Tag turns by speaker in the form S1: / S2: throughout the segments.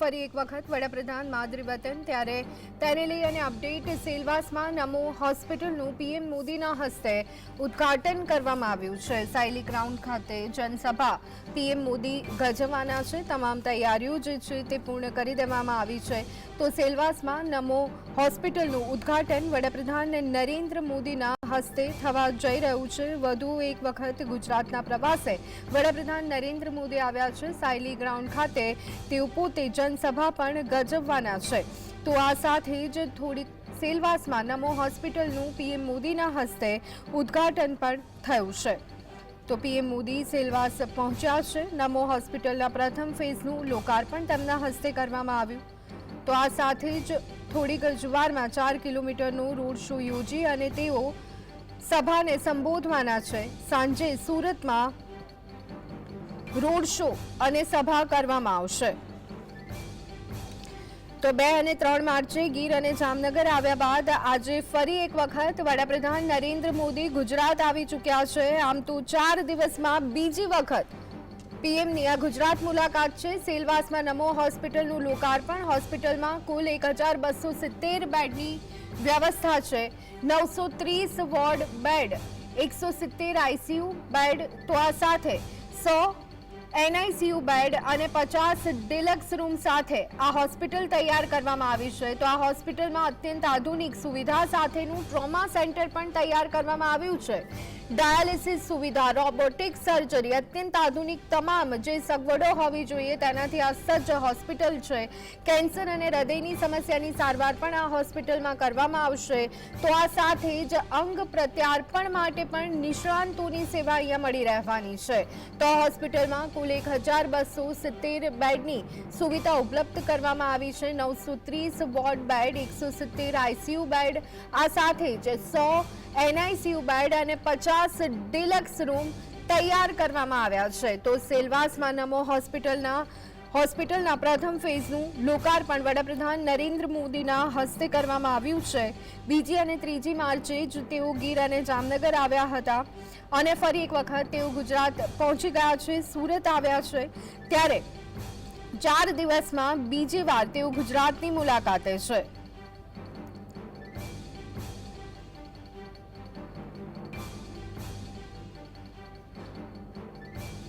S1: ફરી એક વખત વડાપ્રધાન માદરી વતન ત્યારે તેને લઈ અને અપડેટ સેલવાસમાં નમો હોસ્પિટલનું પીએમ મોદીના હસ્તે ઉદ્ઘાટન કરવામાં આવ્યું છે. સાયલી ગ્રાઉન્ડ ખાતે જનસભા. પીએમ મોદી ગજવાના છે. તમામ તૈયારીઓ જે છે તે પૂર્ણ કરી દેવામાં આવી છે. તો સેલવાસમાં નમો હોસ્પિટલનું ઉદ્ઘાટન વડાપ્રધાન નરેન્દ્ર મોદીના હસ્તે થવા જઈ રહ્યું છે. વધુ એક વખત ગુજરાતના પ્રવાસે વડાપ્રધાન નરેન્દ્ર મોદી આવ્યા છે. સાયલી ગ્રાઉન્ડ ખાતે તેઓ પોતે જનસભા પણ ગજવવાના છે. તો આ સાથે જ થોડીક સેલવાસમાં નમો હોસ્પિટલનું પીએમ મોદીના હસ્તે ઉદ્ઘાટન પણ થયું છે. તો પીએમ મોદી સેલવાસ પહોંચ્યા છે. નમો હોસ્પિટલના પ્રથમ ફેઝનું લોકાર્પણ તેમના હસ્તે કરવામાં આવ્યું. તો આ સાથે જ થોડીક જ વારમાં ચાર કિલોમીટરનું રોડ શો યોજી અને તેઓ સભાને સંબોધવાના છે. સાંજે સુરતમાં રોડ શો અને સભા કરવામાં આવશે. તો બે અને ત્રણ માર્ચે ગીર અને જામનગર આવ્યા બાદ આજે ફરી એક વખત વડાપ્રધાન નરેન્દ્ર મોદી ગુજરાત આવી ચૂક્યા છે. આમ તો ચાર દિવસમાં બીજી વખત પીએમની આ ગુજરાત મુલાકાત છે. સેલવાસમાં નમો હોસ્પિટલનું લોકાર્પણ. હોસ્પિટલમાં કુલ એક હજાર બસો સિત્તેર બેડની વ્યવસ્થા છે. નવસો ત્રીસ વોર્ડ બેડ, એકસો સિત્તેર આઈસીયુ બેડ તો આ સાથે સો એનઆઈસીયુ બેડ અને પચાસ ડિલક્સ રૂમ સાથે આ હોસ્પિટલ તૈયાર કરવામાં આવી છે. તો આ હોસ્પિટલમાં અત્યંત આધુનિક સુવિધા સાથેનું ટ્રોમા સેન્ટર પણ તૈયાર કરવામાં આવ્યું છે. ડાયાલિસિસ સુવિધા, રોબોટિક સર્જરી, અત્યંત આધુનિક તમામ જે સગવડો હોવી જોઈએ તેનાથી આ હોસ્પિટલ છે. કેન્સર અને હૃદયની સમસ્યાની સારવાર પણ આ હોસ્પિટલમાં કરવામાં આવશે. તો આ સાથે જ અંગ પ્રત્યાર્પણ માટે પણ નિષ્ણાંતોની સેવા અહીંયા મળી રહેવાની છે. તો હોસ્પિટલમાં કુલ એક હજાર બસો સિત્તેર બેડની સુવિધા ઉપલબ્ધ કરવામાં આવી છે. નવસો ત્રીસ વોર્ડ બેડ, એકસો સિત્તેર આઈસીયુ બેડ, આ સાથે જ સો એનઆઈસીયુ બેડ અને પચાસ ડિલક્સ રૂમ તૈયાર કરવામાં આવ્યા છે. તો સેલવાસમાં નમો હોસ્પિટલના હોસ્પિટલના પ્રથમ ફેઝનું લોકાર્પણ વડાપ્રધાન નરેન્દ્ર મોદીના હસ્તે કરવામાં આવ્યું છે. બીજી અને ત્રીજી માર્ચે જ તેઓ ગીર અને જામનગર આવ્યા હતા અને ફરી એક વખત તેઓ ગુજરાત પહોંચી ગયા છે, સુરત આવ્યા છે. ત્યારે ચાર દિવસમાં બીજી વાર તેઓ ગુજરાતની મુલાકાતે છે.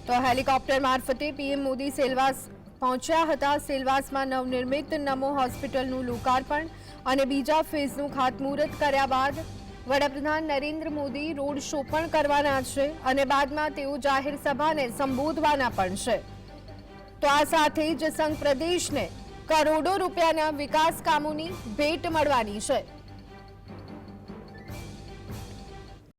S1: તો હેલિકોપ્ટર મારફતે પીએમ મોદી સેલવાસ પહોંચ્યા હતા સેલવાસમાં નવનિર્મિત નમો હોસ્પિટલનું લોકાર્પણ અને બીજા ફેઝનું ખાતમુહૂર્ત કર્યા બાદ વડાપ્રધાન નરેન્દ્ર મોદી રોડ શો પણ કરવાના છે અને બાદમાં તેઓ જાહેર સભાને સંબોધવાના પણ છે. તો આ સાથે જ સંઘ પ્રદેશને કરોડો રૂપિયાના વિકાસ કામોની ભેટ મળવાની છે.